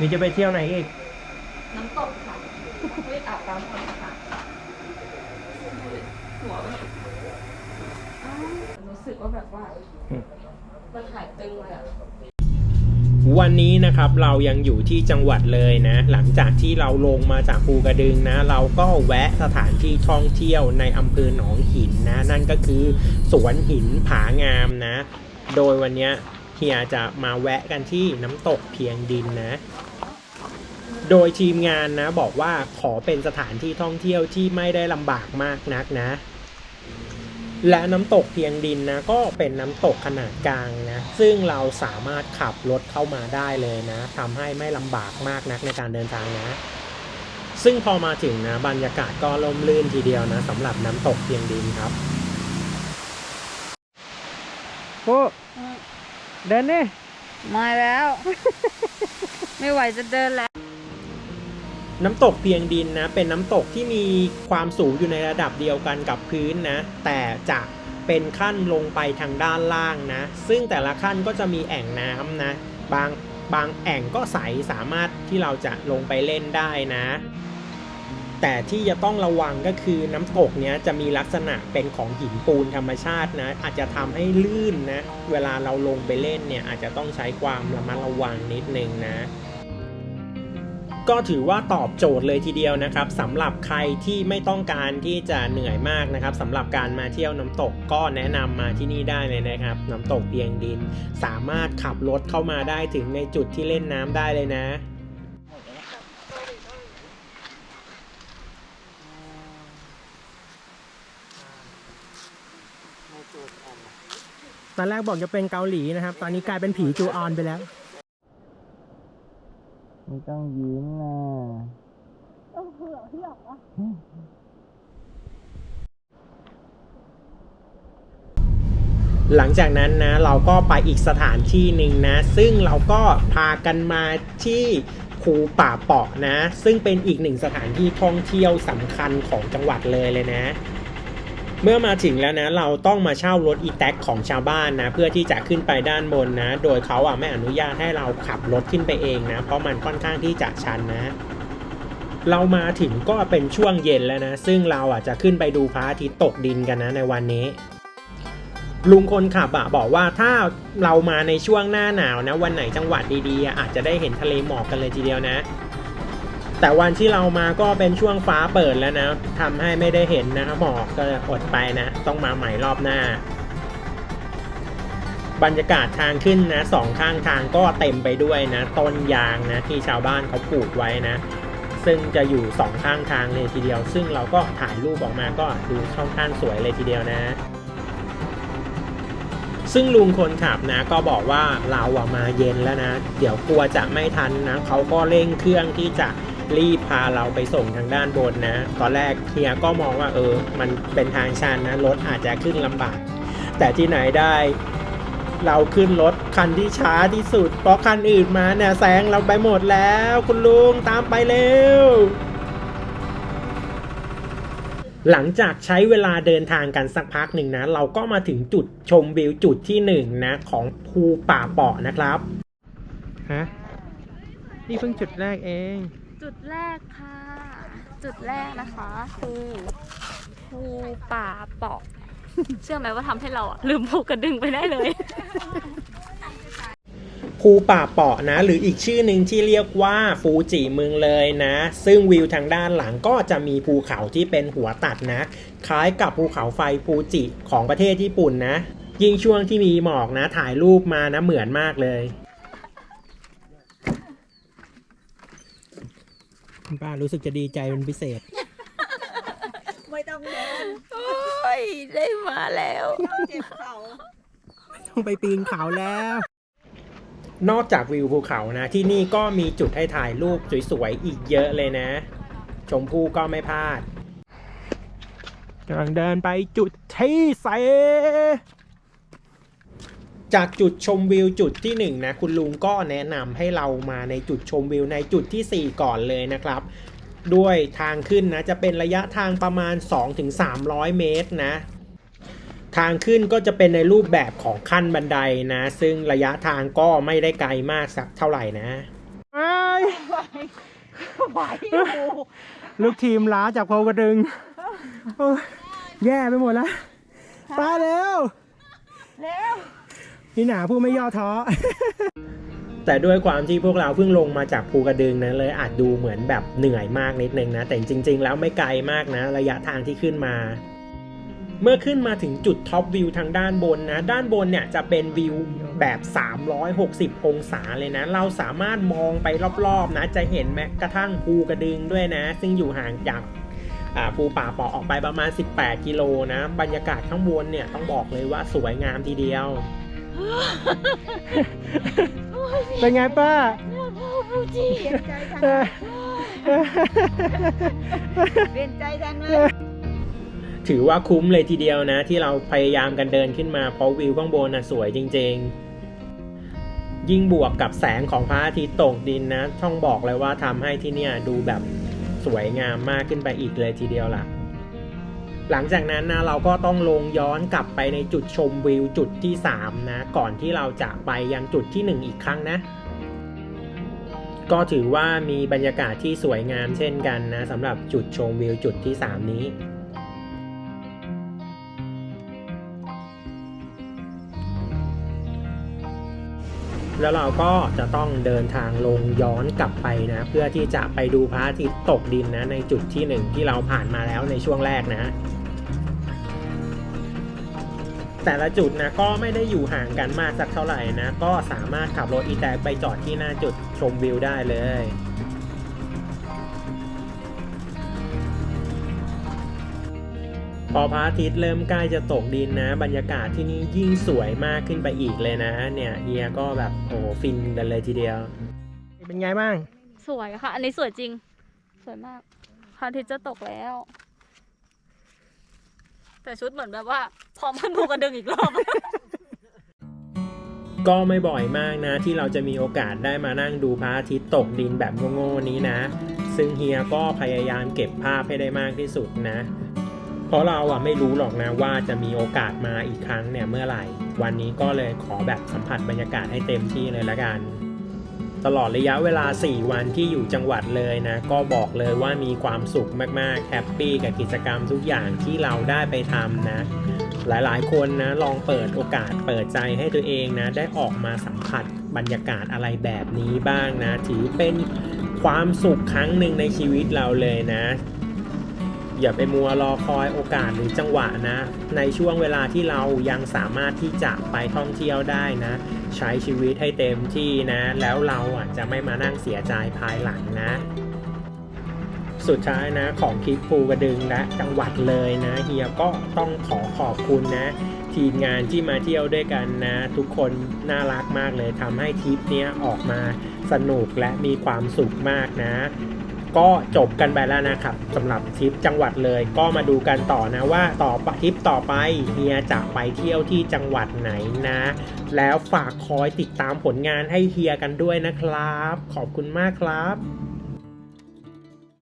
มีจะไปเที่ยวไหนอีก น้ำตกค่ะไม่อาบน้ำก่อนค่ะหัวแบบอ้าวรู้สึกว่าแบบว่า มันหายตึงเลยอะ วันนี้นะครับเรายังอยู่ที่จังหวัดเลยนะ หลังจากที่เราลงมาจากภูกระดึงนะ เราก็แวะสถานที่ท่องเที่ยวในอำเภอหนองหินนะ นั่นก็คือสวนหินผางามนะ โดยวันเนี้ยเฮียจะมาแวะกันที่น้ำตกเพียงดินนะ โดยทีมงานนะบอกว่าขอเป็นสถานที่ท่องเที่ยวที่ไม่ได้ลำบากมากนักนะ และน้ำตกเพียงดินนะก็เป็นน้ำตกขนาดกลางนะซึ่งเราสามารถขับรถเข้ามาได้เลยนะทำให้ไม่ลำบากมากนักในการเดินทางนะ ซึ่งพอมาถึงนะบรรยากาศก็ร่มรื่นทีเดียวนะสำหรับน้ำตกเพียงดินครับโอ้เดินนี่มาแล้ว ไม่ไหวจะเดินแล้ว น้ำตกเพียงดินนะ เป็นน้ำตกที่มีความสูงอยู่ในระดับเดียวกันกับพื้นนะ แต่จะเป็นขั้นลงไปทางด้านล่างนะ ซึ่งแต่ละขั้นก็จะมีแอ่งน้ำนะ บางบางแอ่งก็ใสสามารถที่เราจะลงไปเล่นได้นะ แต่ที่จะต้องระวังก็คือน้ำตกเนี้ยจะมีลักษณะเป็นของหินปูนธรรมชาตินะ อาจจะทำให้ลื่นนะ เวลาเราลงไปเล่นเนี่ยอาจจะต้องใช้ความระมัดระวังนิดนึงนะ ก็ถือว่าตอบโจทย์เลยทีเดียวนะครับสำหรับใครที่ไม่ต้องการที่จะเหนื่อยมากนะครับสำหรับการมาเที่ยวน้ำตกก็แนะนำมาที่นี่ได้เลยนะครับ น้ำตกเพียงดิน สามารถขับรถเข้ามาได้ถึงในจุดที่เล่นน้ำได้เลยนะตอนแรกบอกจะเป็นเกาหลีนะครับ ตอนนี้กลายเป็นผีจูออนไปแล้ว ไม่ต้องยิ้มนะหลังจากนั้นนะเราก็ไปอีกสถานที่หนึ่งนะ ซึ่งเราก็พากันมาที่ภูป่าเปาะนะ ซึ่งเป็นอีกหนึ่งสถานที่ท่องเที่ยวสำคัญของจังหวัดเลยเลยนะ เมื่อมาถึงแล้วนะเราต้องมาเช่ารถอีแท็กของชาวบ้านนะ เพื่อที่จะขึ้นไปด้านบนนะ โดยเขาอะไม่อนุญาตให้เราขับรถขึ้นไปเองนะ เพราะมันค่อนข้างที่จะชันนะเรามาถึงก็เป็นช่วงเย็นแล้วนะ ซึ่งเราอะจะขึ้นไปดูพระอาทิตย์ตกดินกันนะในวันนี้ ลุงคนขับอะบอกว่าถ้าเรามาในช่วงหน้าหนาวนะ วันไหนจังหวัดดีๆ อาจจะได้เห็นทะเลหมอกกันเลยทีเดียวนะ แต่วันที่เรามาก็เป็นช่วงฟ้าเปิดแล้วนะทำให้ไม่ได้เห็นนะครับหมอกก็อดไปนะ ต้องมาใหม่รอบหน้า บรรยากาศทางขึ้นนะสองข้างทางก็เต็มไปด้วยนะ ต้นยางนะที่ชาวบ้านเขาปลูกไว้นะ ซึ่งจะอยู่สองข้างทางเลยทีเดียว ซึ่งเราก็ถ่ายรูปออกมาก็ดูช่องข้างสวยเลยทีเดียวนะซึ่งลุงคนขับนะก็บอกว่าเราอะมาเย็นแล้วนะ เดี๋ยวกลัวจะไม่ทันนะเขาก็เร่งเครื่องที่จะ รีบพาเราไปส่งทางด้านบนนะ ตอนแรกเฮียก็มองว่าเออ มันเป็นทางชันนะ รถอาจจะขึ้นลำบาก แต่ที่ไหนได้เราขึ้นรถคันที่ช้าที่สุด เพราะคันอื่นมาเนี่ยแซงเราไปหมดแล้ว คุณลุงตามไปเร็ว หลังจากใช้เวลาเดินทางกันสักพักหนึ่งนะ เราก็มาถึงจุดชมวิวจุดที่หนึ่งนะ ของภูป่าเปาะนะครับ ฮะ นี่เพิ่งจุดแรกเอง จุดแรกค่ะ จุดแรกนะคะคือภูป่าเปาะ เชื่อไหมว่าทำให้เราอะลืมภูกระดึงไปได้เลย ภูป่าเปาะนะ หรืออีกชื่อหนึ่งที่เรียกว่าฟูจิเมืองเลยนะ ซึ่งวิวทางด้านหลังก็จะมีภูเขาที่เป็นหัวตัดนะ คล้ายกับภูเขาไฟฟูจิของประเทศญี่ปุ่นนะ ยิ่งช่วงที่มีหมอกนะ ถ่ายรูปมานะเหมือนมากเลย คุณป้ารู้สึกจะดีใจเป็นพิเศษ ไม่ต้องเดินโอ้ยได้มาแล้วเจ็บเข่าต้องไปปีนเขาแล้ว นอกจากวิวภูเขานะ ที่นี่ก็มีจุดให้ถ่ายรูปสวยๆอีกเยอะเลยนะ ชมพู่ก็ไม่พลาดกำลังเดินไปจุดที่เส จากจุดชมวิวจุดที่หนึ่งนะคุณลุงก็แนะนำให้เรามาในจุดชมวิวในจุดที่ 4 ก่อนเลยนะครับ ด้วยทางขึ้นนะจะเป็นระยะทางประมาณ 2-300 เมตรนะ ทางขึ้นก็จะเป็นในรูปแบบของขั้นบันไดนะ ซึ่งระยะทางก็ไม่ได้ไกลมากสักเท่าไหร่นะ ไหวอยู่ลูกทีมล้าจากโพกระดึงโอ้ยแย่ไปหมดแล้วไปเร็ว เร็ว พี่หนาผู้ไม่ย่อท้อ แต่ด้วยความที่พวกเราเพิ่งลงมาจากภูกระดึงนะเลยอาจดูเหมือนแบบเหนื่อยมากนิดนึงนะ แต่จริง ๆ แล้วไม่ไกลมากนะ ระยะทางที่ขึ้นมา เมื่อขึ้นมาถึงจุดท็อปวิวทางด้านบนนะ ด้านบนเนี่ยจะเป็นวิวแบบ 360 องศาเลยนะ เราสามารถมองไปรอบๆนะ จะเห็นแม้กระทั่งภูกระดึงด้วยนะ ซึ่งอยู่ห่างจากภูป่าปอออกไปประมาณ 18 กิโลนะ บรรยากาศข้างบนเนี่ยต้องบอกเลยว่าสวยงามทีเดียว เป็นไงป้าฟูจิเปลี่ยนใจทันเปลี่ยนใจทันไหมถือว่าคุ้มเลยทีเดียวนะ ที่เราพยายามกันเดินขึ้นมาเพราะวิวข้างบนน่ะสวยจริง ๆ ยิ่งบวกกับแสงของพระอาทิตย์ตกดินนะต้องบอกเลยว่าทำให้ที่เนี่ยดูแบบสวยงามมากขึ้นไปอีกเลยทีเดียวล่ะ หลังจากนั้นนะเราก็ต้องลงย้อนกลับไปในจุดชมวิวจุดที่ 3 นะ ก่อนที่เราจะไปยังจุดที่ 1 อีกครั้งนะ ก็ถือว่ามีบรรยากาศที่สวยงามเช่นกันนะสำหรับจุดชมวิวจุดที่ 3 นี้แล้วเราก็จะต้องเดินทางลงย้อนกลับไปนะ เพื่อที่จะไปดูพระอาทิตย์ตกดินนะ ในจุดที่หนึ่งที่เราผ่านมาแล้วในช่วงแรกนะ แต่ละจุดนะก็ไม่ได้อยู่ห่างกันมากสักเท่าไหร่นะ ก็สามารถขับรถอีแตกไปจอดที่หน้าจุดชมวิวได้เลยพอพระอาทิตย์เริ่มใกล้จะตกดินนะ บรรยากาศที่นี่ยิ่งสวยมากขึ้นไปอีกเลยนะ เนี่ยเฮียก็แบบโอ้โหฟินกันเลยทีเดียว เป็นไงบ้าง สวยค่ะ อันนี้สวยจริง สวยมากพระอาทิตย์จะตกแล้ว แต่ชุดเหมือนแบบว่าพร้อมขึ้นภูกระดึงอีกรอบ ก็ไม่บ่อยมากนะ ที่เราจะมีโอกาสได้มานั่งดูพระอาทิตย์ตกดินแบบโง่ๆนี้นะ ซึ่งเฮียก็พยายามเก็บภาพให้ได้มากที่สุดนะ เพราะเราอะไม่รู้หรอกนะว่าจะมีโอกาสมาอีกครั้งเนี่ยเมื่อไหร่ วันนี้ก็เลยขอแบบสัมผัสบรรยากาศให้เต็มที่เลยละกัน ตลอดระยะเวลา 4 วันที่อยู่จังหวัดเลยนะ ก็บอกเลยว่ามีความสุขมากๆ แฮปปี้กับกิจกรรมทุกอย่างที่เราได้ไปทำนะ หลายๆ คนนะลองเปิดโอกาสเปิดใจให้ตัวเองนะ ได้ออกมาสัมผัสบรรยากาศอะไรแบบนี้บ้างนะ ถือเป็นความสุขครั้งหนึ่งในชีวิตเราเลยนะ อย่าไปมัวรอคอยโอกาสหรือจังหวะนะ ในช่วงเวลาที่เรายังสามารถที่จะไปท่องเที่ยวได้นะ ใช้ชีวิตให้เต็มที่นะ แล้วเราอะจะไม่มานั่งเสียใจภายหลังนะสุดท้ายนะของคลิปภูกระดึงและจังหวัดเลยนะเฮียก็ต้องขอขอบคุณนะ ทีมงานที่มาเที่ยวด้วยกันนะ ทุกคนน่ารักมากเลยทำให้ทริปนี้ออกมาสนุกและมีความสุขมากนะ ก็จบกันไปแล้วนะครับสำหรับทริปจังหวัดเลย ก็มาดูกันต่อนะว่าต่อทริปต่อไปเฮียจะไปเที่ยวที่จังหวัดไหนนะ แล้วฝากคอยติดตามผลงานให้เฮียกันด้วยนะครับ ขอบคุณมากครับ